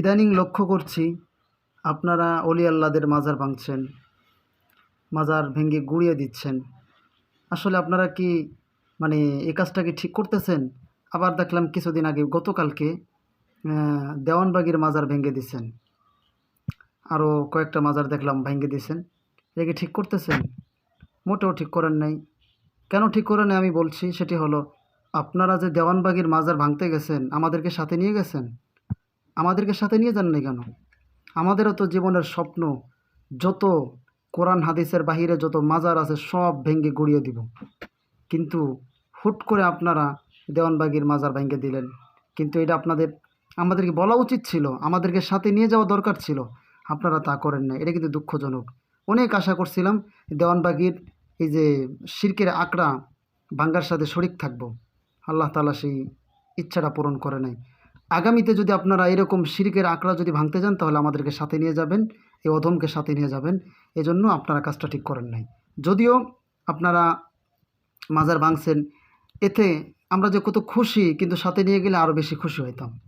ইদানিং লক্ষ্য করছি আপনারা অলি আল্লাদের মাজার ভাঙছেন, মাজার ভেঙে গুঁড়িয়ে দিচ্ছেন। আসলে আপনারা কি মানে এই কাজটা কি ঠিক করতেছেন? আবার দেখলাম কিছুদিন আগে গতকালকে দেওয়ানবাগির মাজার ভেঙে দিছেন। আরও কয়েকটা মাজার দেখলাম ভেঙে দিছেন। এটা কি ঠিক করতেছেন? মোটেও ঠিক করেন নাই। কেন ঠিক করেন নাই আমি বলছি, সেটি হলো, আপনারা যে দেওয়ানবাগির মাজার ভাঙতে গেছেন, আমাদেরকে সাথে নিয়ে গেছেন? আমাদেরকে সাথে নিয়ে যান নাই কেন? আমাদেরও তো জীবনের স্বপ্ন, যত কোরআন হাদিসের বাহিরে যত মাজার আছে সব ভেঙে গড়িয়ে দিব। কিন্তু হুট করে আপনারা দেওয়ানবাগির মাজার ভেঙে দিলেন। কিন্তু এটা আপনাদের, আমাদেরকে বলা উচিত ছিল, আমাদেরকে সাথে নিয়ে যাওয়া দরকার ছিল। আপনারা তা করেন না এটা কিন্তু দুঃখজনক। অনেক আশা করছিলাম দেওয়ানবাগির এই যে শিরকের আঁকড়া ভাঙ্গার সাথে শরিক থাকব। আল্লাহ তালা সেই ইচ্ছাটা পূরণ করে নাই। আগামীতে যদি আপনারা এরকম শিরকের আঁকড়া যদি ভাঙতে যান, তাহলে আমাদেরকে সাথে নিয়ে যাবেন, এই অধমকে সাথে নিয়ে যাবেন। এজন্য আপনারা কাজটা ঠিক করেন নাই। যদিও আপনারা মাজার ভাঙছেন, এতে আমরা যে কত খুশি, কিন্তু সাথে নিয়ে গেলে আরও বেশি খুশি হইতাম।